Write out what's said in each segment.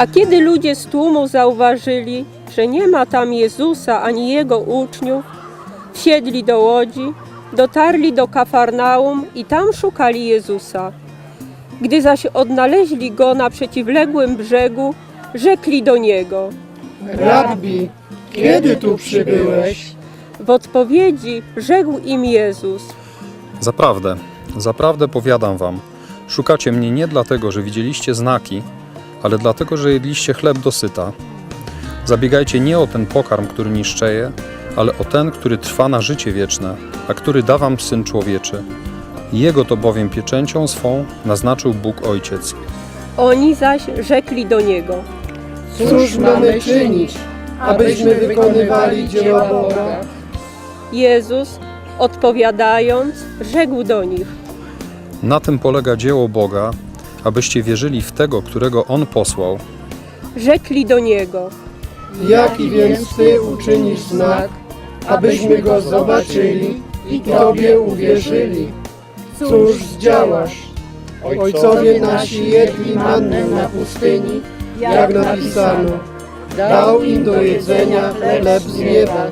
A kiedy ludzie z tłumu zauważyli, że nie ma tam Jezusa ani jego uczniów, wsiedli do łodzi, dotarli do Kafarnaum i tam szukali Jezusa. Gdy zaś odnaleźli go na przeciwległym brzegu, rzekli do niego. Rabbi, kiedy tu przybyłeś? W odpowiedzi rzekł im Jezus. Zaprawdę, zaprawdę powiadam wam, szukacie mnie nie dlatego, że widzieliście znaki, ale dlatego, że jedliście chleb dosyta. Zabiegajcie nie o ten pokarm, który niszczeje, ale o ten, który trwa na życie wieczne, a który da wam Syn Człowieczy. Jego to bowiem pieczęcią swą naznaczył Bóg Ojciec. Oni zaś rzekli do niego. Cóż mamy czynić, abyśmy wykonywali dzieła Boga? Jezus, odpowiadając, rzekł do nich. Na tym polega dzieło Boga, abyście wierzyli w tego, którego On posłał. Rzekli do niego. Jaki więc Ty uczynisz znak, abyśmy go zobaczyli i Tobie uwierzyli? Cóż zdziałasz? Ojcowie nasi jedli mannę na pustyni, jak napisano. Dał im do jedzenia chleb z nieba.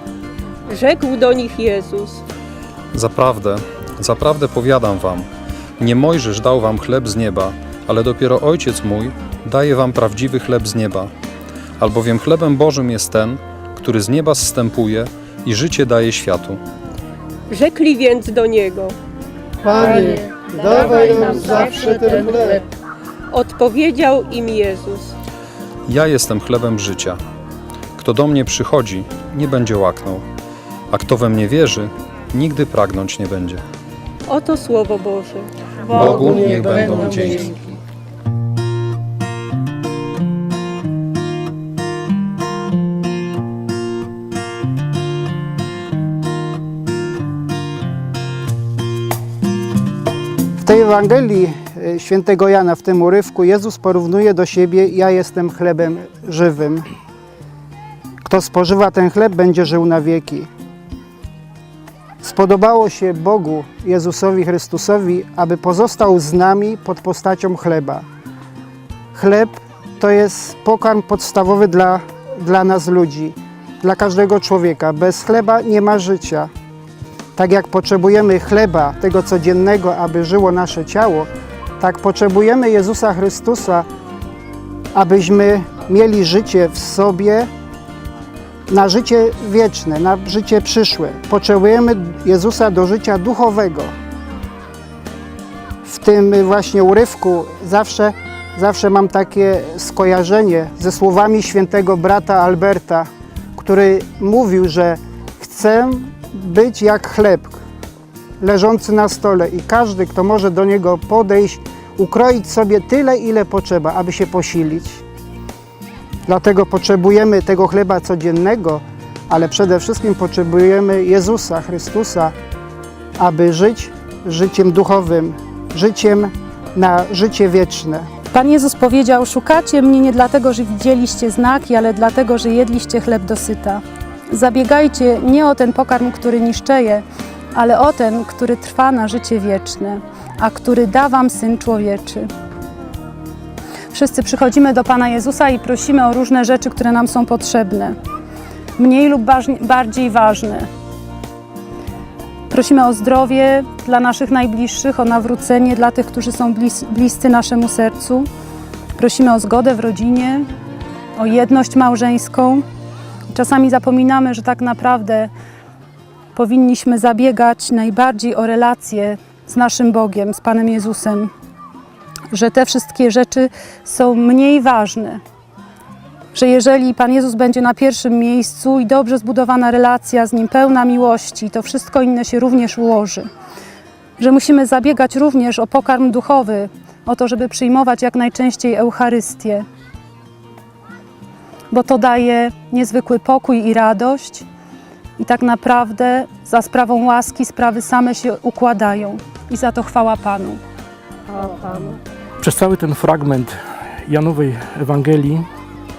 Rzekł do nich Jezus. Zaprawdę, zaprawdę powiadam wam, nie Mojżesz dał wam chleb z nieba, ale dopiero Ojciec mój daje wam prawdziwy chleb z nieba. Albowiem chlebem Bożym jest ten, który z nieba zstępuje i życie daje światu. Rzekli więc do niego. Panie, dawaj nam zawsze ten chleb. Odpowiedział im Jezus. Ja jestem chlebem życia. Kto do mnie przychodzi, nie będzie łaknął, a kto we mnie wierzy, nigdy pragnąć nie będzie. Oto słowo Boże. Bogu niech będą dzięki. Tej Ewangelii e, świętego Jana, w tym urywku, Jezus porównuje do siebie: Ja jestem chlebem żywym. Kto spożywa ten chleb, będzie żył na wieki. Spodobało się Bogu, Jezusowi Chrystusowi, aby pozostał z nami pod postacią chleba. Chleb to jest pokarm podstawowy dla, dla nas ludzi, dla każdego człowieka. Bez chleba nie ma życia. Tak jak potrzebujemy chleba, tego codziennego, aby żyło nasze ciało, tak potrzebujemy Jezusa Chrystusa, abyśmy mieli życie w sobie na życie wieczne, na życie przyszłe. Potrzebujemy Jezusa do życia duchowego. W tym właśnie urywku zawsze, zawsze mam takie skojarzenie ze słowami świętego brata Alberta, który mówił, że chcę być jak chleb leżący na stole i każdy, kto może do niego podejść, ukroić sobie tyle, ile potrzeba, aby się posilić. Dlatego potrzebujemy tego chleba codziennego, ale przede wszystkim potrzebujemy Jezusa Chrystusa, aby żyć życiem duchowym, życiem na życie wieczne. Pan Jezus powiedział: Szukacie mnie nie dlatego, że widzieliście znaki, ale dlatego, że jedliście chleb dosyta. Zabiegajcie nie o ten pokarm, który niszczeje, ale o ten, który trwa na życie wieczne, a który da Wam Syn Człowieczy. Wszyscy przychodzimy do Pana Jezusa i prosimy o różne rzeczy, które nam są potrzebne, mniej lub bardziej ważne. Prosimy o zdrowie dla naszych najbliższych, o nawrócenie dla tych, którzy są blis, bliscy naszemu sercu. Prosimy o zgodę w rodzinie, o jedność małżeńską. Czasami zapominamy, że tak naprawdę powinniśmy zabiegać najbardziej o relacje z naszym Bogiem, z Panem Jezusem, że te wszystkie rzeczy są mniej ważne. Że jeżeli Pan Jezus będzie na pierwszym miejscu i dobrze zbudowana relacja z Nim, pełna miłości, to wszystko inne się również ułoży. Że musimy zabiegać również o pokarm duchowy, o to, żeby przyjmować jak najczęściej Eucharystię, bo to daje niezwykły pokój i radość, i tak naprawdę za sprawą łaski sprawy same się układają. I za to chwała Panu. Przez cały ten fragment Janowej Ewangelii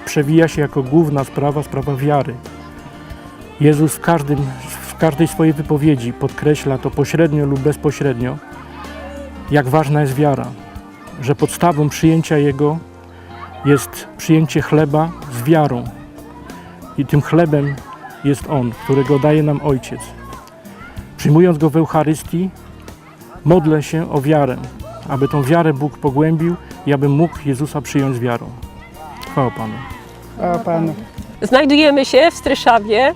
przewija się jako główna sprawa sprawa wiary. Jezus w, każdym, w każdej swojej wypowiedzi podkreśla to pośrednio lub bezpośrednio, jak ważna jest wiara, że podstawą przyjęcia Jego jest przyjęcie chleba z wiarą. I tym chlebem jest On, którego daje nam Ojciec. Przyjmując Go w Eucharystii, modlę się o wiarę, aby tą wiarę Bóg pogłębił i abym mógł Jezusa przyjąć wiarą. Chwała Panu. O Panu. Znajdujemy się w Stryszawie,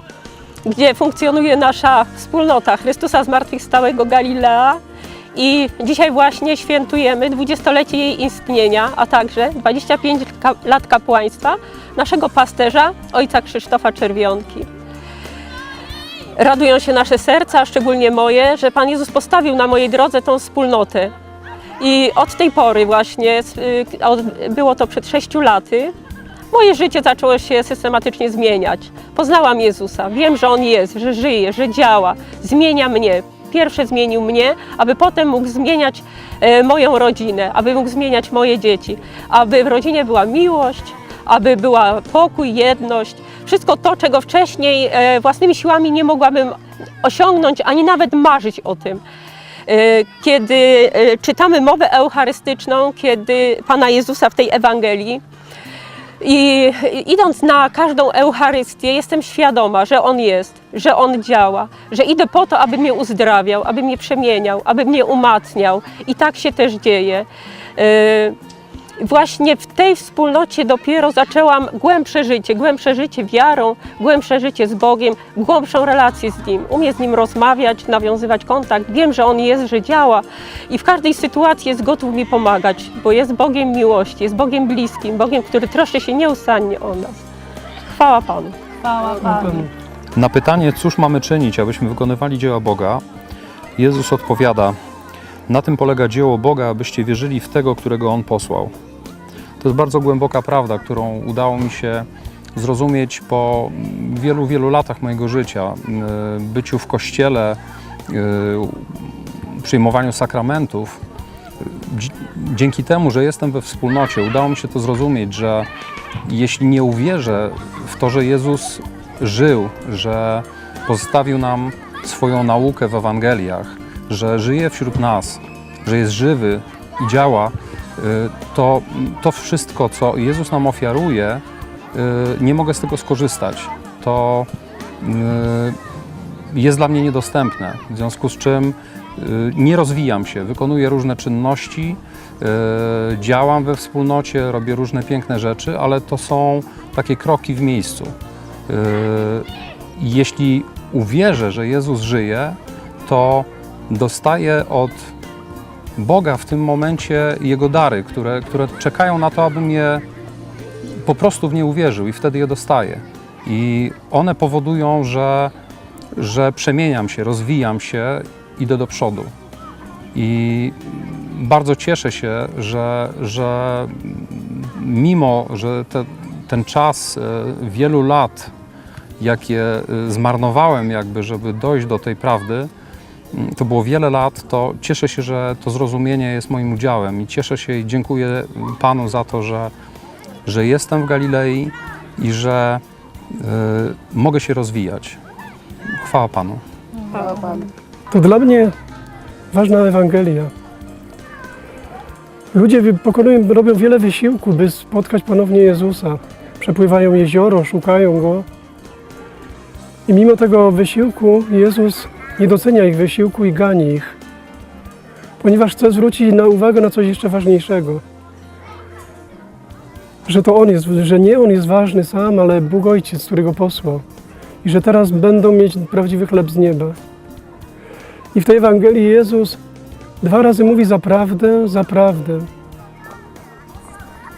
gdzie funkcjonuje nasza wspólnota Chrystusa Zmartwychwstałego Galilea i dzisiaj właśnie świętujemy dwudziestolecie jej istnienia, a także 25 ka- lat kapłaństwa naszego pasterza, ojca Krzysztofa Czerwionki. Radują się nasze serca, szczególnie moje, że Pan Jezus postawił na mojej drodze tą wspólnotę. I od tej pory właśnie, y, było to przed sześciu laty, Moje życie zaczęło się systematycznie zmieniać. Poznałam Jezusa, wiem, że On jest, że żyje, że działa, zmienia mnie. Pierwsze zmienił mnie, aby potem mógł zmieniać e, moją rodzinę, aby mógł zmieniać moje dzieci, aby w rodzinie była miłość, aby była pokój, jedność. Wszystko to, czego wcześniej e, własnymi siłami nie mogłabym osiągnąć, ani nawet marzyć o tym. E, Kiedy czytamy mowę eucharystyczną, kiedy Pana Jezusa w tej Ewangelii, i idąc na każdą Eucharystię, jestem świadoma, że On jest, że On działa, że idę po to, aby mnie uzdrawiał, aby mnie przemieniał, aby mnie umacniał. I tak się też dzieje. Właśnie w tej wspólnocie dopiero zaczęłam głębsze życie, głębsze życie wiarą, głębsze życie z Bogiem, głębszą relację z Nim. Umiem z Nim rozmawiać, nawiązywać kontakt. Wiem, że On jest, że działa i w każdej sytuacji jest gotów mi pomagać, bo jest Bogiem miłości, jest Bogiem bliskim, Bogiem, który troszczy się nieustannie o nas. Chwała Panu. Chwała Panu. Na pytanie, cóż mamy czynić, abyśmy wykonywali dzieła Boga, Jezus odpowiada: Na tym polega dzieło Boga, abyście wierzyli w tego, którego On posłał. To jest bardzo głęboka prawda, którą udało mi się zrozumieć po wielu, wielu latach mojego życia, y, byciu w kościele, y, przyjmowaniu sakramentów. Dzi- Dzięki temu, że jestem we wspólnocie, udało mi się to zrozumieć, że jeśli nie uwierzę w to, że Jezus żył, że pozostawił nam swoją naukę w Ewangeliach, że żyje wśród nas, że jest żywy i działa, y, to to wszystko, co Jezus nam ofiaruje, y, nie mogę z tego skorzystać. To y, jest dla mnie niedostępne, w związku z czym nie rozwijam się, wykonuję różne czynności, działam we wspólnocie, robię różne piękne rzeczy, ale to są takie kroki w miejscu. Jeśli uwierzę, że Jezus żyje, to dostaję od Boga w tym momencie Jego dary, które, które czekają na to, abym je po prostu w nie uwierzył i wtedy je dostaję. I one powodują, że, że przemieniam się, rozwijam się, idę do przodu. I bardzo cieszę się, że, że mimo, że te, ten czas e, wielu lat, jakie e, zmarnowałem jakby, żeby dojść do tej prawdy, to było wiele lat, to cieszę się, że to zrozumienie jest moim udziałem i cieszę się i dziękuję Panu za to, że, że jestem w Galilei i że y, mogę się rozwijać. Chwała Panu. To dla mnie ważna Ewangelia. Ludzie pokonują, robią wiele wysiłku, by spotkać ponownie Jezusa. Przepływają jezioro, szukają Go. I mimo tego wysiłku Jezus nie docenia ich wysiłku i gani ich, ponieważ chce zwrócić na uwagę na coś jeszcze ważniejszego. Że to On jest, że nie On jest ważny sam, ale Bóg Ojciec, który Go posłał. I że teraz będą mieć prawdziwy chleb z nieba. I w tej Ewangelii Jezus dwa razy mówi zaprawdę, zaprawdę.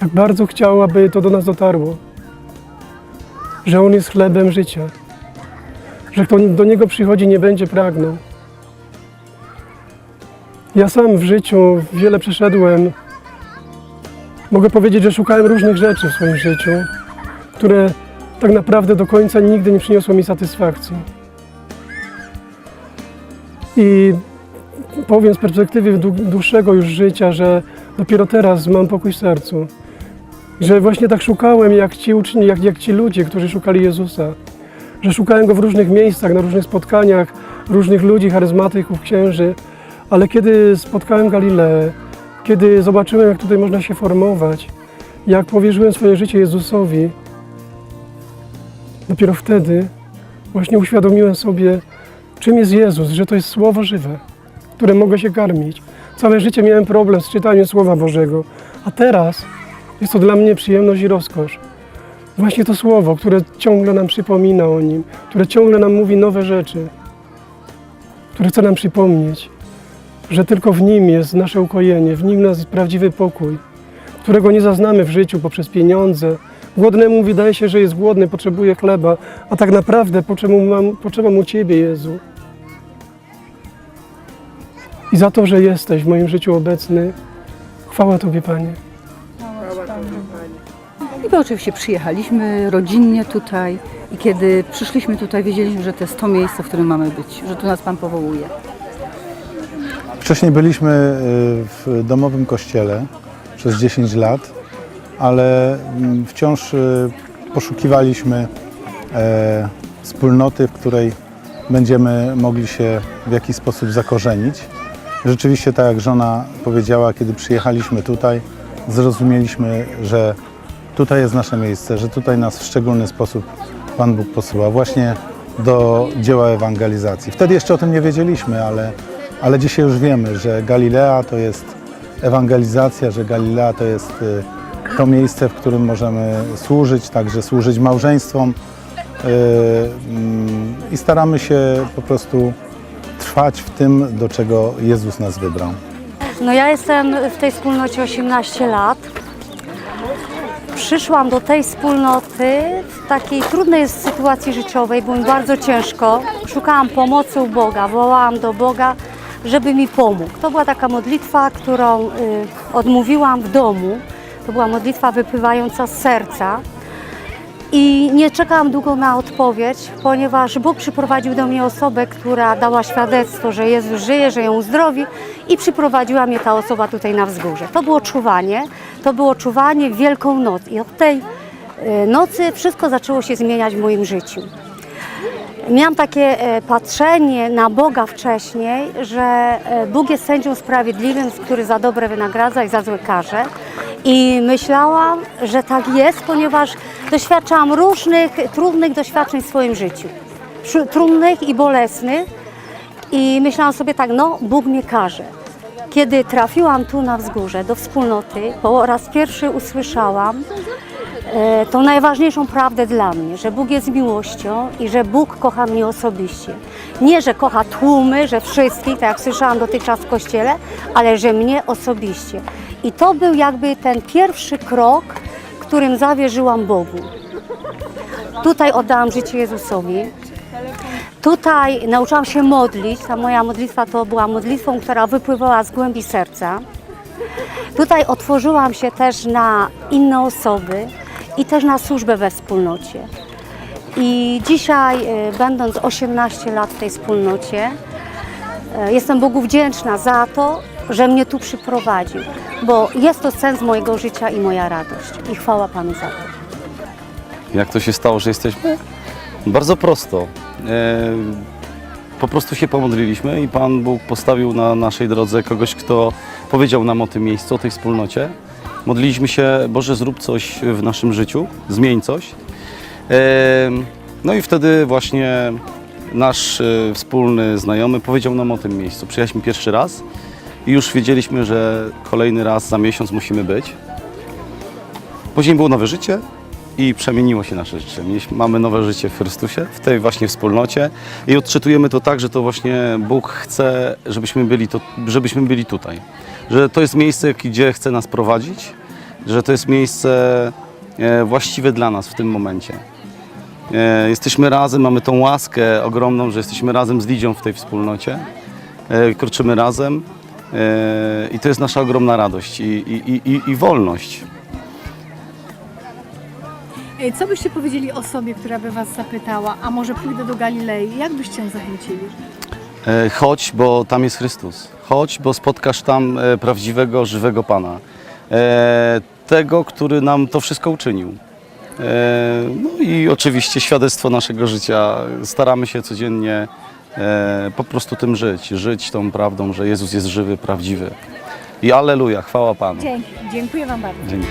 Jak bardzo chciał, aby to do nas dotarło. Że On jest chlebem życia. Że kto do Niego przychodzi, nie będzie pragnął. Ja sam w życiu wiele przeszedłem. Mogę powiedzieć, że szukałem różnych rzeczy w swoim życiu, które tak naprawdę do końca nigdy nie przyniosły mi satysfakcji. I powiem z perspektywy dłu- dłuższego już życia, że dopiero teraz mam pokój w sercu. Że właśnie tak szukałem jak ci uczni, jak, jak ci ludzie, którzy szukali Jezusa. Że szukałem Go w różnych miejscach, na różnych spotkaniach, różnych ludzi, charyzmatyków, księży. Ale kiedy spotkałem Galileę, kiedy zobaczyłem, jak tutaj można się formować, Jak powierzyłem swoje życie Jezusowi, dopiero wtedy właśnie uświadomiłem sobie, czym jest Jezus, że to jest Słowo żywe, które mogę się karmić. Całe życie miałem problem z czytaniem Słowa Bożego, a teraz jest to dla mnie przyjemność i rozkosz. Właśnie to Słowo, które ciągle nam przypomina o Nim, które ciągle nam mówi nowe rzeczy, które chce nam przypomnieć, że tylko w Nim jest nasze ukojenie, w Nim jest prawdziwy pokój, którego nie zaznamy w życiu poprzez pieniądze. Głodnemu wydaje się, że jest głodny, potrzebuje chleba, a tak naprawdę potrzeba mu Ciebie, Jezu. I za to, że jesteś w moim życiu obecny, chwała Tobie, Panie. I my oczywiście przyjechaliśmy rodzinnie tutaj i kiedy przyszliśmy tutaj, wiedzieliśmy, że to jest to miejsce, w którym mamy być, że tu nas Pan powołuje. Wcześniej byliśmy y, w domowym kościele przez 10 lat, ale mm, wciąż y, poszukiwaliśmy e, wspólnoty, w której będziemy mogli się w jakiś sposób zakorzenić. Rzeczywiście, tak jak żona powiedziała, kiedy przyjechaliśmy tutaj, zrozumieliśmy, że tutaj jest nasze miejsce, że tutaj nas w szczególny sposób Pan Bóg posyła właśnie do dzieła ewangelizacji. Wtedy jeszcze o tym nie wiedzieliśmy, ale, ale dzisiaj już wiemy, że Galilea to jest ewangelizacja, że Galilea to jest y, to miejsce, w którym możemy służyć, także służyć małżeństwom y, mm, i staramy się po prostu trwać w tym, do czego Jezus nas wybrał. No ja jestem w tej wspólnocie 18 lat. Przyszłam do tej wspólnoty w takiej trudnej sytuacji życiowej, było mi bardzo ciężko. Szukałam pomocy u Boga, wołałam do Boga, żeby mi pomógł. To była taka modlitwa, którą y, odmówiłam w domu. To była modlitwa wypływająca z serca. I nie czekałam długo na odpowiedź, ponieważ Bóg przyprowadził do mnie osobę, która dała świadectwo, że Jezus żyje, że ją uzdrowi i przyprowadziła mnie ta osoba tutaj na wzgórze. To było czuwanie, to było czuwanie Wielką Noc i od tej e, nocy wszystko zaczęło się zmieniać w moim życiu. Miałam takie e, patrzenie na Boga wcześniej, że e, Bóg jest sędzią sprawiedliwym, który za dobre wynagradza i za złe karze. I myślałam, że tak jest, ponieważ doświadczałam różnych trudnych doświadczeń w swoim życiu. Trudnych i bolesnych. I myślałam sobie tak, no Bóg mnie karze. Kiedy trafiłam tu na wzgórze do wspólnoty, po raz pierwszy usłyszałam e, tą najważniejszą prawdę dla mnie, że Bóg jest miłością i że Bóg kocha mnie osobiście. Nie, że kocha tłumy, że wszystkich, tak jak słyszałam dotychczas w kościele, ale że mnie osobiście. I to był jakby ten pierwszy krok, którym zawierzyłam Bogu. Tutaj oddałam życie Jezusowi. Tutaj nauczyłam się modlić. Ta moja modlitwa to była modlitwą, która wypływała z głębi serca. Tutaj otworzyłam się też na inne osoby i też na służbę we wspólnocie. I dzisiaj, e, będąc 18 lat w tej wspólnocie, e, jestem Bogu wdzięczna za to, że mnie tu przyprowadził, bo jest to sens mojego życia i moja radość. I chwała Panu za to. Jak to się stało, że jesteśmy? Bardzo prosto. E, Po prostu się pomodliliśmy i Pan Bóg postawił na naszej drodze kogoś, kto powiedział nam o tym miejscu, o tej wspólnocie. Modliliśmy się, Boże, zrób coś w naszym życiu, zmień coś. E, No i wtedy właśnie nasz e, wspólny znajomy powiedział nam o tym miejscu. Przyjechaliśmy pierwszy raz i już wiedzieliśmy, że kolejny raz za miesiąc musimy być. Później było nowe życie i przemieniło się nasze życie. Mamy nowe życie w Chrystusie, w tej właśnie wspólnocie i odczytujemy to tak, że to właśnie Bóg chce, żebyśmy byli, to, żebyśmy byli tutaj. Że to jest miejsce, gdzie chce nas prowadzić, że to jest miejsce e, właściwe dla nas w tym momencie. E, Jesteśmy razem, mamy tą łaskę ogromną, że jesteśmy razem z Lidzią w tej wspólnocie. E, Kroczymy razem i to jest nasza ogromna radość i, i, i, i wolność. Co byście powiedzieli osobie, która by Was zapytała, a może pójdę do Galilei? Jak byście ją zachęcili? E, Chodź, bo tam jest Chrystus. Chodź, bo spotkasz tam e, prawdziwego, żywego Pana. E, Tego, który nam to wszystko uczynił. No i oczywiście świadectwo naszego życia. Staramy się codziennie po prostu tym żyć. Żyć tą prawdą, że Jezus jest żywy, prawdziwy. I Alleluja, chwała Panu. Dzięki. Dziękuję Wam bardzo. Dzięki.